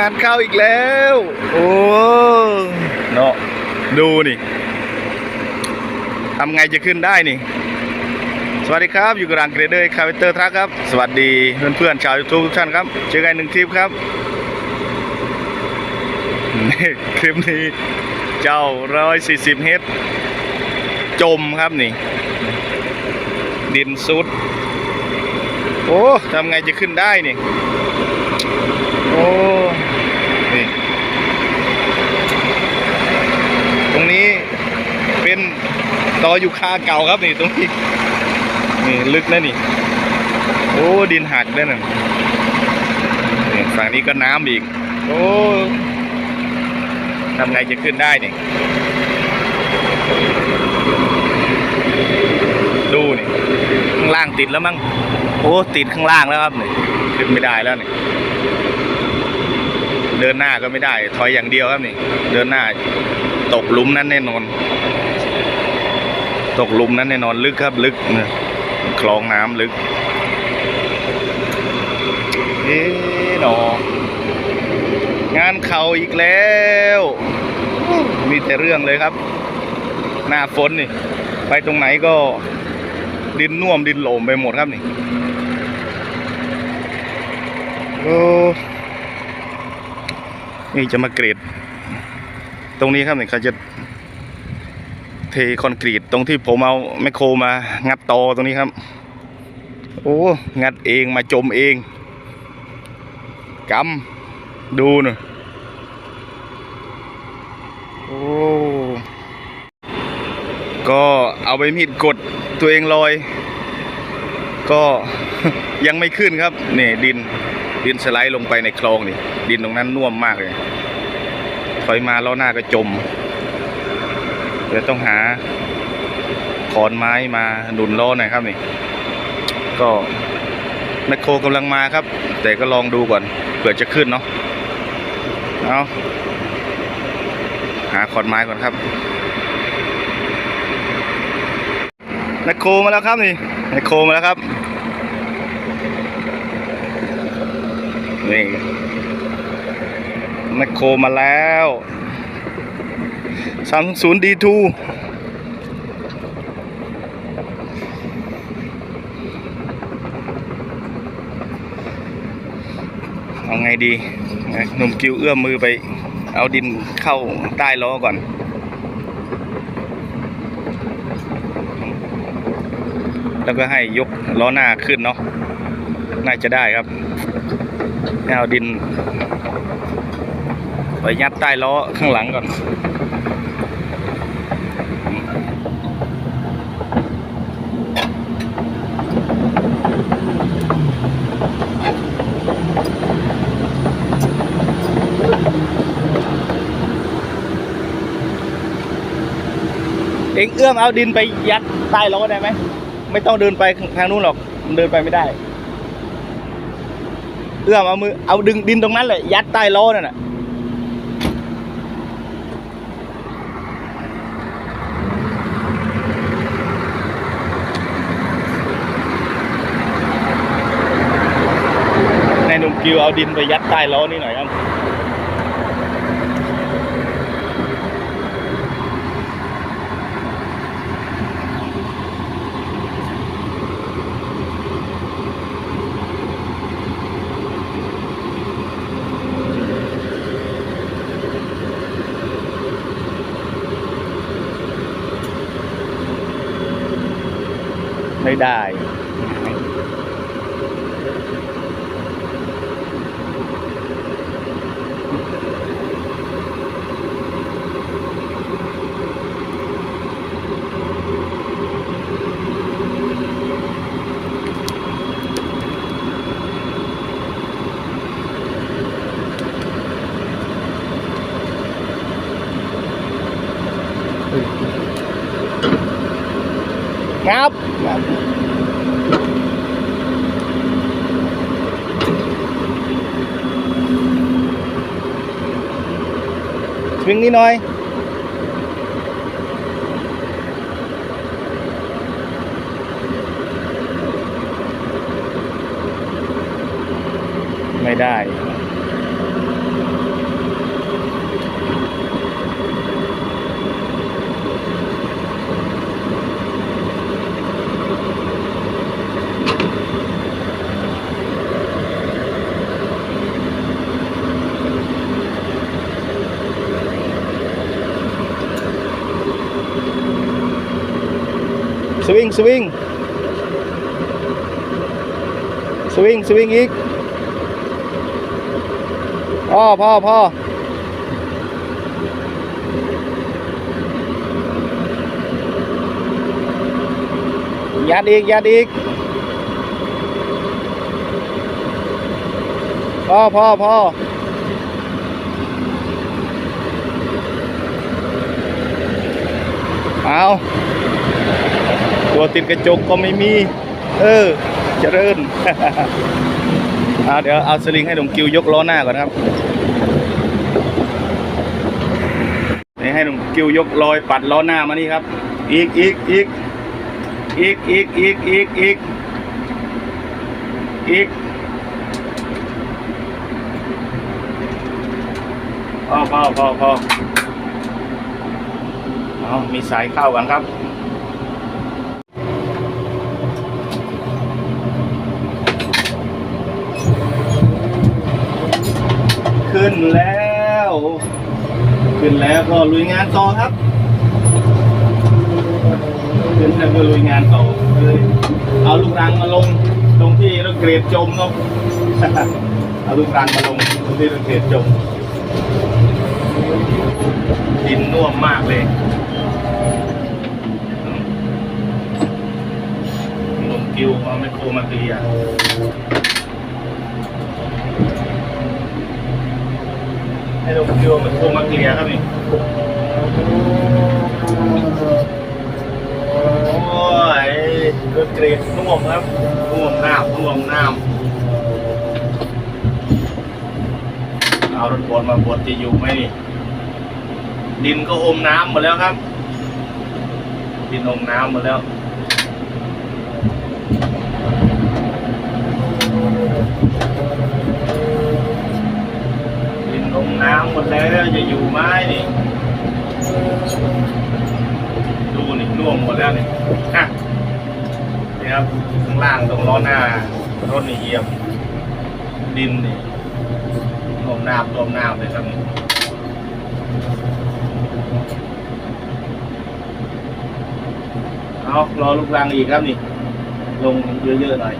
งานเข้าอีกแล้ว โอ้เนาะดูนี่ทำไงจะขึ้นได้นี่ สวัสดีครับอยู่กับรังเกรเดอร์คาเวเตอร์ทรัคครับ สวัสดีเพื่อนๆชาวยูทูบทุกท่านครับ เจอกันหนึ่งคลิปครับนี่คลิปนี้เจ้าร้อยสี่สิบเฮดจมครับนี่ ดินซุด โอ้ทำไงจะขึ้นได้นี่ โอ้ นี่ ตรงนี้เป็น ตออยู่คาเก่าครับนี่ตรงนี้นี่ลึกนะนี่ โอ้ดินหักด้วยนะนี่ฝั่งนี้ก็น้ำอีก โอ้ทำไงจะขึ้นได้นี่ดูนี่ข้างล่างติดแล้วมั้งโอ้ติดข้างล่างแล้วครับนี่ขึ้นไม่ได้แล้วนี่เดินหน้าก็ไม่ได้ ถอยอย่างเดียวครับนี่ เดินหน้าตกลุมนั้นแน่นอน ตกหลุมนั้นแน่นอนลึกครับ ลึกคลองน้ำลึก เอ๊หนองานเข่าอีกแล้ว มีแต่เรื่องเลยครับ หน้าฝนนี่ ไปตรงไหนก็ดินน่วมดินโหลมไปหมดครับนี่โอ้นี่จะมาเกรด ตรงนี้ครับนี่เขาจะ เทคอนกรีตตรงที่ผมเอาแมคโครมางัดตอตรงนี้ครับ โอ้งัดเองมาจมเองกำดูหน่อยโอ้ก็เอาไปมีดกดตัวเองลอย ก็ยังไม่ขึ้นครับนี่ดินดินสไลด์ลงไปในคลองนี่ดินตรงนั้นน่วมมากเลยถอยมาล้อหน้าก็จม เดี๋ยวต้องหาขอนไม้มาหนุนล้อหน่อยครับนี่ ก็แมคโครกำลังมาครับ แต่ก็ลองดูก่อนเผื่อจะขึ้นเนาะเอาหาขอนไม้ก่อนครับแมคโครมาแล้วครับนี่แมคโครมาแล้วครับนี่แมคโครมาแล้ว 300 D2 เอาไงดี หนุ่มกิวเอื้อมมือไป เอาดินเข้าใต้ล้อก่อน แล้วก็ให้ยกล้อหน้าขึ้นเนาะ น่าจะได้ครับให้เอาดิน ไปยัดใต้ล้อข้างหลังก่อน องเอื้อมเอาดินไปยัดใต้ล้อได้ไหมไม่ต้องเดินไปทางนู้นหรอกมันเดินไปไม่ได้ เอื้อมเอามือเอาดึงดินตรงนั้นแหละยัดใต้ล้อนั่นน่ะในหนุ่มกิวเอาดินไปยัดใต้ล้อนี่หน่อยครับ ไม่ได้งับงับส วิงนิดหน่อย ไม่ได้ วิงสวิงสวิงสวิงอีกพ่อพ่อพ่อยัดอีกยัดอีกพ่อพ่อพ่อเอา ตัวติดกระจกก็ไม่มี เออเจริญเอาเดี๋ยวเอาสลิงให้หลวงกิวยกล้อหน้าก่อนครับนี่ให้หลวงกิวยกลอยปัดล้อหน้ามานี่ครับ อีกอีกอีกอีกอีกอีกอีกอีกอีกพอพอพอพอเอามีสายเข้ากันครับ ขึ้นแล้ว ขึ้นแล้วก็ลุยงานต่อครับ ขึ้นแล้วก็ลุยงานต่อเลยเอาลูกรังมาลง ตรงที่รถเกรดจมเนาะเอาลูกรังมาลงตรงที่รถเกรดจม ดินน่วมมากเลยลงกิวเอาไมโครมาเคลียร์ ให้ลงกิวเอาไมโครมาเคลียร์ครับนี่โอ้ยรถเกรดน่วมครับน่วมน้ำน่วมน้ำเอารถบดมาบดจะอยู่ไหมนี่ดินก็อมน้ำหมดแล้วครับดินอมน้ำหมดแล้ว ดินอมน้ำหม ดแล้วจะอยู่ไหมนี่ดูนี่ร่วงหมดแล้วนี่ฮะนี่ครับข้างล่างตรงล้อหน้ารถนี่เยี่ยบดินนี่รวมน้ำรวมน้ำเลยครับนี่เอารอลูกรังอีกครับนี่ ลงเยอะๆหน่อย